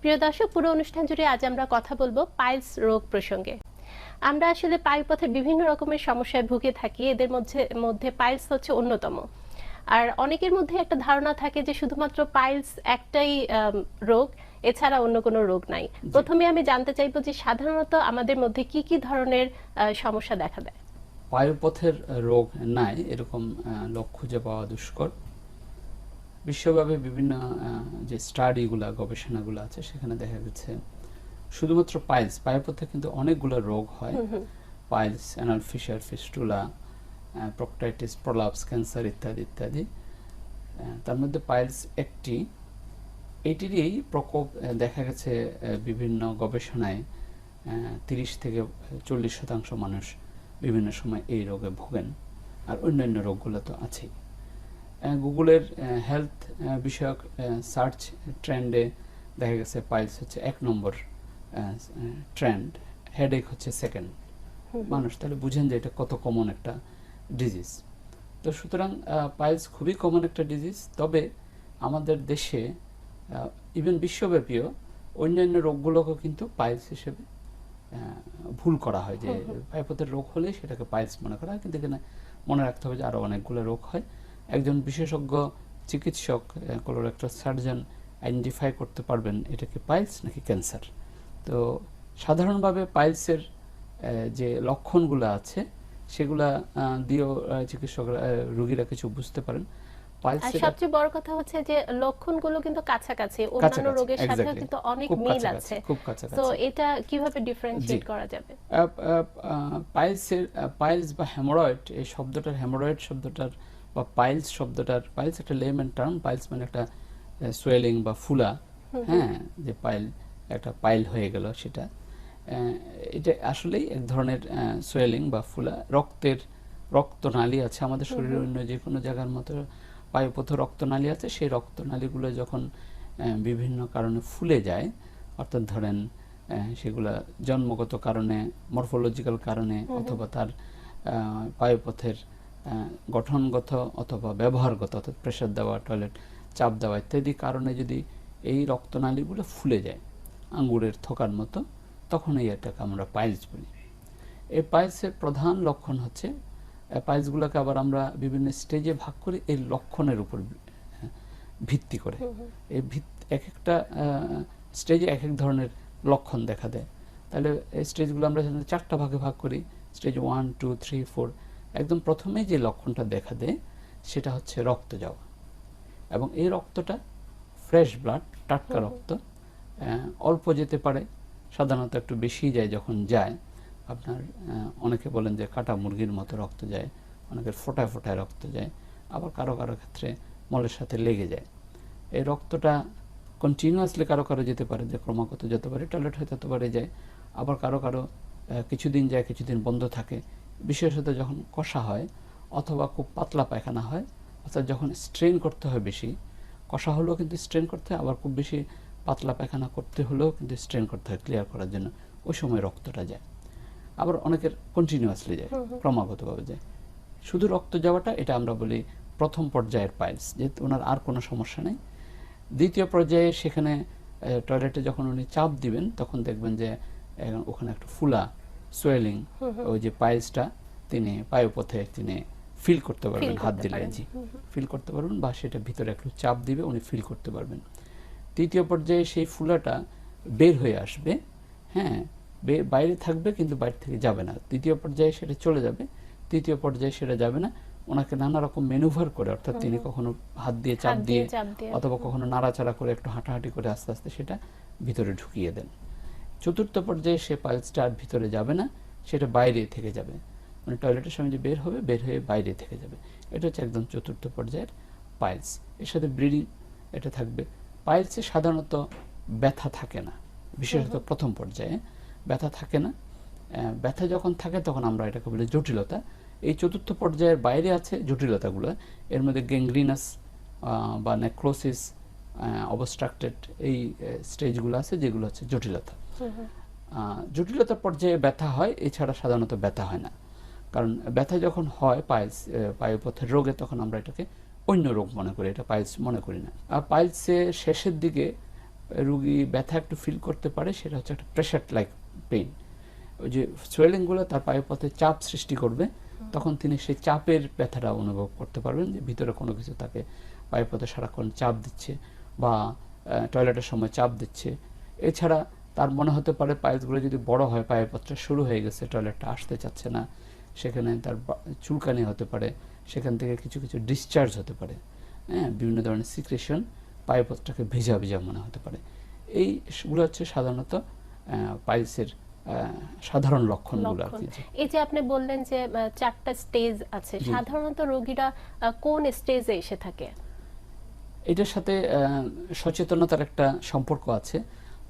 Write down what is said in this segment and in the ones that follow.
প্রিয় দর্শক পুরো অনুষ্ঠান জুড়ে আজ আমরা কথা বলব পাইলস রোগ প্রসঙ্গে। আমরা আসলে পায়ুপথে বিভিন্ন রকমের সমস্যায় ভুগে থাকি এদের মধ্যে মধ্যে পাইলস হচ্ছে অন্যতম। আর অনেকের মধ্যে একটা ধারণা থাকে যে শুধুমাত্র পাইলস একটাই রোগ এছাড়া অন্য কোনো রোগ নাই। প্রথমে আমি জানতে চাইব যে সাধারণত আমাদের মধ্যে কি কি ধরনের সমস্যা দেখা দেয়? পায়ুপথের রোগ নাই এরকম আহ, লোক খুঁজে পাওয়া দুষ্কর। বিশ্বব্যাপী বিভিন্ন যে স্টাডিগুলা গবেষণাগুলো আছে সেখানে দেখা গেছে শুধুমাত্র পাইলস পায়ুপথে কিন্তু অনেকগুলো রোগ হয়। Piles anal fissure fistula proctitis prolapse cancer ইত্যাদি ইত্যাদি। তার মধ্যে পাইলস একটি। এটিরই প্রকোপ দেখা গেছে বিভিন্ন গবেষণায় তিরিশ থেকে চল্লিশ শতাংশ মানুষ বিভিন্ন সময় এই রোগে ভোগেন। আর অন্যান্য রোগগুলো তো আছেই। গুগলের হেলথ বিষয়ক সার্চ ট্রেন্ডে দেখা গেছে পাইলস হচ্ছে এক নম্বর ট্রেন্ড হেডেক হচ্ছে সেকেন্ড মানুষ তাহলে বুঝেন যে এটা কত কমন একটা ডিজিজ তো সুতরাং পাইলস খুবই কমন একটা ডিজিজ তবে আমাদের দেশে ইভেন বিশ্বব্যাপীও অন্যান্য রোগগুলোকেও কিন্তু পাইলস হিসেবে ভুল করা হয়। যে পাইপথের রোগ হলে সেটাকে পাইলস মনে করা হয়। কিন্তু এখানে মনে রাখতে হবে যে আরও অনেকগুলো রোগ হয়। একজন বিশেষজ্ঞ চিকিৎসক কোলোরেক্টাল সার্জন আইডেন্টিফাই করতে পারবেন এটা কি পাইলস নাকি ক্যান্সার তো সাধারণভাবে পাইলসের যে লক্ষণগুলো আছে সেগুলা দিয়েও চিকিৎসকরা রোগীরা কিছু বুঝতে পারেন। সবচেয়ে বড় কথা হচ্ছে যে লক্ষণগুলো কিন্তু কাছাকাছি অন্যান্য রোগের সাথে কিন্তু অনেক মিল আছে। তো এটা কীভাবে ডিফারেন্সিয়েট জি। করা যাবে? পাইলসের পাইলস বা হেমোরয়েড এই শব্দটার হেমোরয়েড শব্দটার বা পাইলস শব্দটার পাইলস একটা লেমেন টার্ম পাইলস মানে একটা সোয়েলিং বা ফুলা হ্যাঁ যে পাইল একটা পাইল হয়ে গেল সেটা। এটা আসলেই এক ধরনের সোয়েলিং বা ফুলা রক্তের রক্তনালী আছে আমাদের শরীরের অন্য যে কোনো জায়গার মতো পায়ুপথ রক্তনালী আছে সেই রক্তনালীগুলো যখন বিভিন্ন কারণে ফুলে যায় অর্থাৎ ধরেন সেগুলা জন্মগত কারণে মরফোলজিক্যাল কারণে অথবা তার আহ, গঠনগত অথবা ব্যবহারগত অর্থাৎ প্রেশার দেওয়া টয়লেট চাপ দেওয়া ইত্যাদি কারণে যদি এই রক্তনালীগুলো ফুলে যায় আঙ্গুরের থোকার মতো তখন এই এটাকে আমরা পাইলস বলি। এই পাইলসের প্রধান লক্ষণ হচ্ছে পাইলসগুলোকে আবার আমরা বিভিন্ন স্টেজে ভাগ করি এই লক্ষণের উপর ভিত্তি করে। এই ভিত- এক একটা স্টেজে এক এক ধরনের লক্ষণ দেখা দেয়। তাহলে এই স্টেজগুলো আমরা চারটা ভাগে ভাগ করি stage one two three four একদম প্রথমেই যে লক্ষণটা দেখা দেয় সেটা হচ্ছে রক্ত যাওয়া। এবং এই রক্তটা ফ্রেশ ব্লাড টাটকা রক্ত অল্প যেতে পারে সাধারণত একটু বেশি যায় যখন যায়। আপনার অনেকে বলেন যে কাটা মুরগির মতো রক্ত যায় অনেকের ফোটায় ফোটায় রক্ত যায় আবার কারও কারও ক্ষেত্রে মলের সাথে লেগে যায়। এই রক্তটা কন্টিনিউয়াসলি কারও কারও যেতে পারে যে ক্রমাগত যেতে পারে টয়লেট হয়ে যেতে পারে যায় আবার কারও কারও কিছুদিন যায় কিছুদিন বন্ধ থাকে বিশেষত যখন কষা হয় অথবা খুব পাতলা পায়খানা হয় অর্থাৎ যখন স্ট্রেন করতে হয় বেশি কষা হলেও কিন্তু স্ট্রেন করতে হয় আবার খুব বেশি পাতলা পায়খানা করতে হলেও কিন্তু স্ট্রেন করতে হয় ক্লিয়ার করার জন্য। ওই সময় রক্তটা যায়। আবার অনেকের কন্টিনিউয়াসলি যায় ক্রমাগতভাবে যায়। শুধু রক্ত যাওয়াটা এটা আমরা বলি প্রথম পর্যায়ের পাইলস যেহেতু ওনার আর কোনো সমস্যা নেই। দ্বিতীয় পর্যায়ে সেখানে টয়লেটে যখন উনি চাপ দিবেন তখন দেখবেন যে ওখানে একটা ফুলা সোয়েলিং ওই যে পাইলসটা তিনি পায়ুপথে তিনি ফিল করতে পারবেন হাত দিলে জি। ফিল করতে পারবেন বা সেটা ভিতরে একটু চাপ দিবে উনি ফিল করতে পারবেন। তৃতীয় পর্যায়ে সেই ফুলাটা বের হয়ে আসবে হ্যাঁ বাইরে থাকবে কিন্তু বাইরে থেকে যাবে না। তৃতীয় পর্যায়ে সেটা চলে যাবে তৃতীয় পর্যায়ে সেটা যাবে না। ওনাকে নানা রকম মেনুভার করে অর্থাৎ তিনি কখনো হাত দিয়ে চাপ দিয়ে। অথবা কখনো নাড়াচাড়া করে একটু হাঁটাহাঁটি করে আস্তে আস্তে সেটা ভিতরে ঢুকিয়ে দেন। চতুর্থ পর্যায়ে সে পাইলসটা আর ভিতরে যাবে না সেটা বাইরে থেকে যাবে। মানে টয়লেটের সময় যে বের হবে বের হয়ে বাইরে থেকে যাবে। এটা হচ্ছে একদম চতুর্থ পর্যায়ের পাইলস এর সাথে ব্লিডিং এটা থাকবে। পাইলসে সাধারণত ব্যথা থাকে না বিশেষত প্রথম পর্যায়ে। ব্যথা থাকে না। ব্যথা যখন থাকে তখন আমরা এটাকে বলি জটিলতা। এই চতুর্থ পর্যায়ের বাইরে আছে জটিলতাগুলো। এর মধ্যে গ্যাংগ্রিনাস বা নেক্রোসিস অবস্ট্রাক্টেড এই স্টেজগুলো আছে যেগুলো হচ্ছে জটিলতা। আহ, জটিলতা পর্যায়ে ব্যথা হয় এছাড়া সাধারণত ব্যথা হয় না। কারণ ব্যথা যখন হয় পাইলস পায়ুপথের রোগে তখন আমরা এটাকে অন্য রোগ মনে করি এটা পাইলস মনে করি না। আর পাইলসের শেষের দিকে রুগী ব্যথা একটু ফিল করতে পারে সেটা হচ্ছে একটা প্রেশার লাইক পেইন ওই যে সোয়েলিংগুলো তার পায়ুপথে চাপ সৃষ্টি করবে তখন তিনি সেই চাপের ব্যথাটা অনুভব করতে পারবেন যে ভিতরে কোনো কিছু তাকে পায়ুপথে সারাক্ষণ চাপ দিচ্ছে বা টয়লেটের সময় চাপ দিচ্ছে। এছাড়া তার মনে হতে পারে পাইলসগুলো যদি বড় হয় পায়ুপথটা শুরু হয়ে গেছে টয়লেটটা আসতে চাচ্ছে না সেখানে তার চুলকানি হতে পারে সেখান থেকে কিছু কিছু ডিসচার্জ হতে পারে হ্যাঁ বিভিন্ন ধরনের সিক্রেশন পায়ুপথটাকে ভেজা ভেজা মনে হতে পারে। এইগুলো হচ্ছে সাধারণত পাইলসের সাধারণ লক্ষণগুলো আর কি। লক্ষণ। এই যে আপনি বললেন যে চারটা স্টেজ আছে সাধারণত রোগীরা কোন স্টেজে এসে থাকে? এটার সাথে সচেতনতার একটা সম্পর্ক আছে।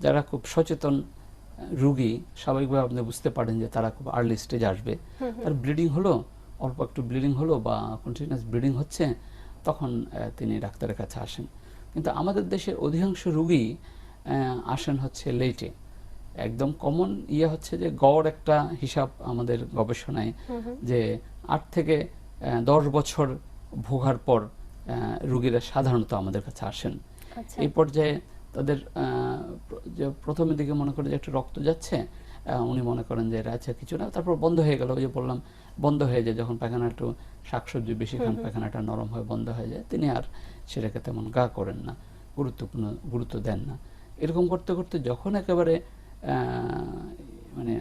যারা খুব সচেতন রুগী স্বাভাবিকভাবে আপনি বুঝতে পারেন যে তারা খুব আর্লি স্টেজ আসবে। তার ব্লিডিং হলো অল্প একটু ব্লিডিং হলো বা কন্টিনিউয়াস ব্লিডিং হচ্ছে তখন তিনি ডাক্তারের কাছে আসেন। কিন্তু আমাদের দেশের অধিকাংশ রুগী আসেন হচ্ছে লেটে একদম কমন ইয়ে হচ্ছে যে গড় একটা হিসাব আমাদের গবেষণায় যে আট থেকে দশ বছর ভোগার পর রুগীরা সাধারণত আমাদের কাছে আসেন। আচ্ছা। এই পর্যায়ে তাদের যে প্রথমের দিকে মনে করে যে একটু রক্ত যাচ্ছে উনি মনে করেন যে এটা আছে কিছু না তারপর বন্ধ হয়ে গেল ওই যে বললাম বন্ধ হয়ে যায় যখন পায়খানা একটু শাকসবজি বেশি খান পায়খানাটা নরম হয়ে বন্ধ হয়ে যায় তিনি আর সেটাকে তেমন গা করেন না গুরুত্বপূর্ণ গুরুত্ব দেন না। এরকম করতে করতে যখন একেবারে মানে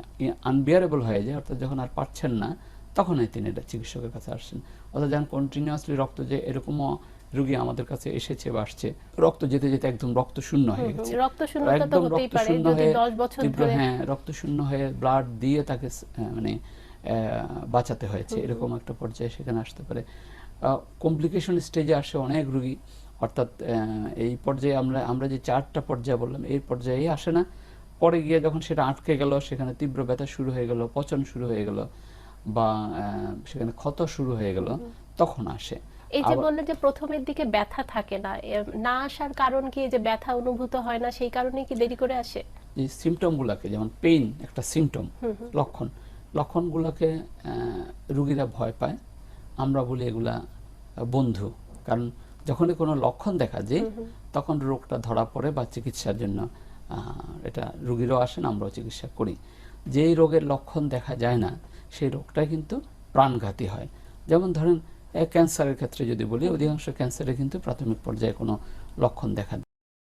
আনবিয়ারেবল হয়ে যায় অর্থাৎ যখন আর পারছেন না তখনই তিনি এটা চিকিৎসকের কাছে আসছেন। অর্থাৎ যখন কন্টিনিউয়াসলি রক্ত যে এরকমও রুগী আমাদের কাছে এসেছে বা আসছে। রক্ত যেতে যেতে একদম রক্ত শূন্য হয়ে গেছে। রক্ত একদম রক্ত শূন্য হয়ে তীব্র হ্যাঁ রক্ত শূন্য হয়ে ব্লাড দিয়ে তাকে মানে বাঁচাতে হয়েছে। এরকম একটা পর্যায়ে সেখানে আসতে পারে। কমপ্লিকেশন স্টেজে আসে অনেক রুগী। অর্থাৎ এই পর্যায়ে আমরা আমরা যে চারটা পর্যায়ে বললাম এই পর্যায়ে আসে না। পরে গিয়ে যখন সেটা আটকে গেল সেখানে তীব্র ব্যথা শুরু হয়ে গেল পচন শুরু হয়ে গেল বা সেখানে ক্ষত শুরু হয়ে গেল তখন আসে। এই যে বললেন যে প্রথমের দিকে ব্যথা থাকে না না আসার কারণ কি যে ব্যথা অনুভূত হয় না সেই কারণে কি দেরি করে আসে? যে সিমটমগুলোকে যেমন পেইন একটা সিমটম লক্ষণ লক্ষণগুলোকে রুগীরা ভয় পায়। আমরা বলি এগুলা বন্ধু। কারণ যখনই কোনো লক্ষণ দেখা যায় তখন রোগটা ধরা পড়ে বা চিকিৎসার জন্য এটা রুগীরাও আসেন আমরাও চিকিৎসা করি। যেই রোগের লক্ষণ দেখা যায় না সেই রোগটা কিন্তু প্রাণঘাতী হয়। যেমন ধরেন ক্যান্সারের ক্ষেত্রে যদি বলি অধিকাংশ ক্যান্সারে কিন্তু প্রাথমিক পর্যায়ে কোনো লক্ষণ দেখা